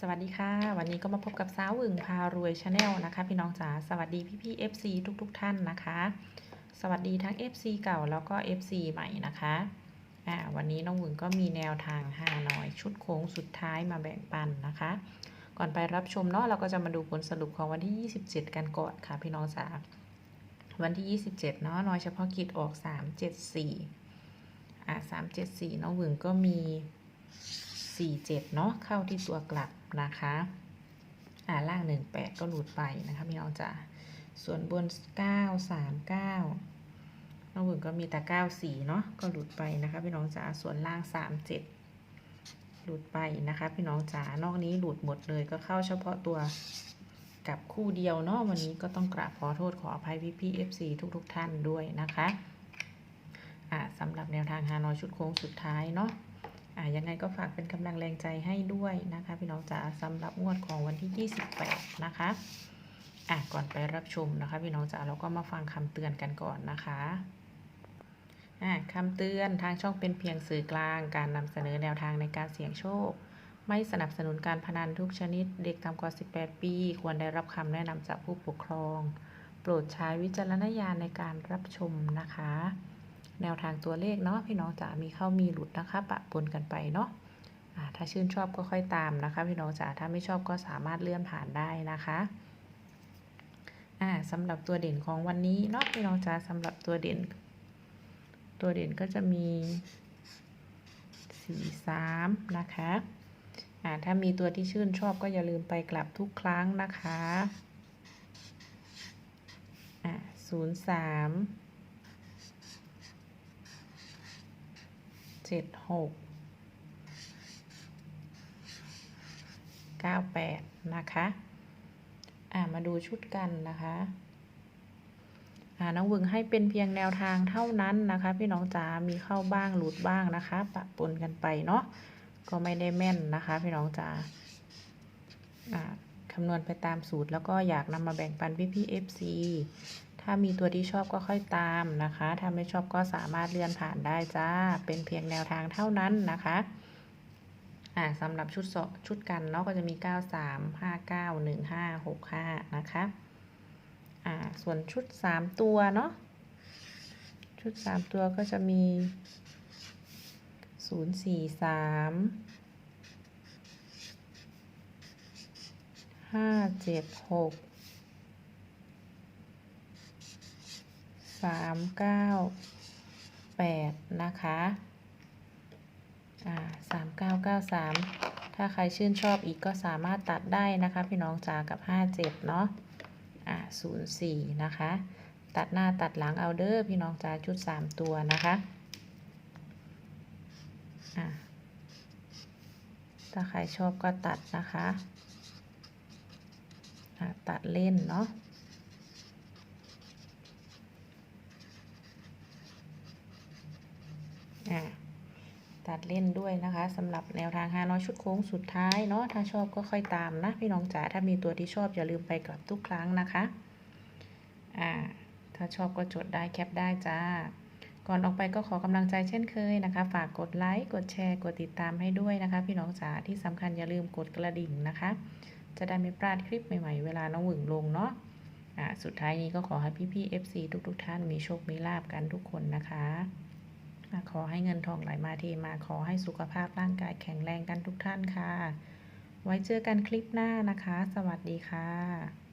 สวัสดีค่ะ วันนี้ก็มาพบกับสาวอึ่งพารวยชาแนลนะคะ พี่น้องจ๋าสวัสดีพี่พี่ๆ FC ทุกๆทท่านนะคะ สวัสดีทั้ง FC เก่าแล้วก็ FC ใหม่นะคะอ่าวันนี้น้องอึ่งก็มีแนวทางฮานอย ชุดโค้งสุดท้ายมาแบ่งปันนะคะ ก่อนไปรับชมเนาะเราก็จะมาดูผลสรุปของวันที่ 27 กันก่อนค่ะ พี่น้องจ๋าวันที่ 27เนาะน้อยเฉพาะกิจออก 374อ่า374น้องอึ่งก็มี 47เนาะเข้าที่ตัวกลับนะคะอ่าล่าง18ก็หลุดไปนะคะพี่น้องจ๋าส่วนบน939น้องบุญก็มีแต่94เนาะก็หลุดไปนะคะพี่น้องจ๋าส่วนล่าง37หลุดไปนะคะพี่น้องจ๋านอกนี้หลุดหมดเลยก็เข้าเฉพาะตัวกับคู่เดียวเนาะวันนี้ก็ต้องกราบขอโทษขออภัยพี่พี่ๆ FC ทุกๆทท่านด้วยนะคะอ่าสำหรับแนวทางฮานอยชุดโค้งสุดท้ายเนาะ อ่ายังไงก็ฝากเป็นกำลังแรงใจให้ด้วยนะคะ พี่น้องจ๋าสำหรับงวดของวันที่ 28 นะคะอะก่อนไปรับชมนะคะ พี่น้องจ๋าเราก็มาฟังคำเตือนกันก่อนนะคะอะคำเตือนทางช่องเป็นเพียงสื่อกลาง การนำเสนอแนวทางในการเสี่ยงโชค ไม่สนับสนุนการพนันทุกชนิด เด็กต่ำกว่า 18 ปี ควรได้รับคำแนะนำจากผู้ปกครอง โปรดใช้วิจารณญาณในการรับชมนะคะ แนวทางตัวเลขเนาะพี่น้องจ๋ามีเข้ามีหลุดนะคะปะปนกันไปเนาะถ้าชื่นชอบก็ค่อยตามนะคะ พี่น้องจ๋าถ้าไม่ชอบก็สามารถเลื่อนผ่านได้นะคะอ่าสำหรับตัวเด่นของวันนี้เนาะพี่น้องจ๋าสำหรับตัวเด่น ตัวเด่นก็จะมีสี่สามนะคะอ่าถ้ามีตัวที่ชื่นชอบก็อย่าลืมไปกลับทุกครั้งนะคะอ่าศูนย์สาม เจ็ดหกเก้าแปดนะคะ อ่ามาดูชุดกันนะคะอ่าน้องวึงให้เป็นเพียงแนวทางเท่านั้นนะคะ พี่น้องจ๋ามีเข้าบ้างหลุดบ้างนะคะ ปะปนกันไปเนาะก็ไม่ได้แม่นนะคะ พี่น้องจ๋าอ่าคำนวณไปตามสูตรแล้วก็อยากนำมาแบ่งปันพี่พี่เอฟซี ถ้ามีตัวที่ชอบก็ค่อยตามนะคะ ถ้าไม่ชอบก็สามารถเลื่อนผ่านได้จ้า เป็นเพียงแนวทางเท่านั้นนะคะ อ่าสำหรับชุดชุดกันเนาะก็จะมี 9 3 5 9 1 5 6 5 นะคะ อ่า ส่วนชุด 3 ตัวเนาะ ชุด 3 ตัวก็จะมี 0 4 3 5 7 6 สามเก้าแปดนะคะอ่าสามเก้าเก้าสามถ้าใครชื่นชอบอีกก็สามารถตัดได้นะคะ พี่น้องจ๋ากับห้าเจ็ดเนาะอ่าศูนย์สี่นะคะ ตัดหน้าตัดหลังเอาเด้อพี่น้องจ๋าชุดสามตัวนะคะอ่าถ้าใครชอบก็ตัดนะคะอ่าตัดเล่นเนาะ อ่าตัดเล่นด้วยนะคะสำหรับแนวทางฮานอยชุดโค้งสุดท้ายเนาะถ้าชอบก็ค่อยตามนะ พี่น้องจ๋าถ้ามีตัวที่ชอบอย่าลืมไปกลับทุกครั้งนะคะอ่าถ้าชอบก็จดได้แคปได้จ้า ก่อนออกไปก็ขอกำลังใจเช่นเคยนะคะ ฝากกดไลค์กดแชร์กดติดตามให้ด้วยนะคะ พี่น้องจ๋าที่สำคัญอย่าลืมกดกระดิ่งนะคะ จะได้ไม่พลาดคลิปใหม่ๆ เวลาน้องหวึงลงเนาะอ่าสุดท้ายนี้ก็ขอให้พี่ๆ FC ทุกๆ ท่านมีโชคมีลาบกันทุกคนนะคะ ขอให้เงินทองไหลมาเทมาขอให้สุขภาพร่างกายแข็งแรงกันทุกท่านค่ะ ไว้เจอกันคลิปหน้านะคะ สวัสดีค่ะ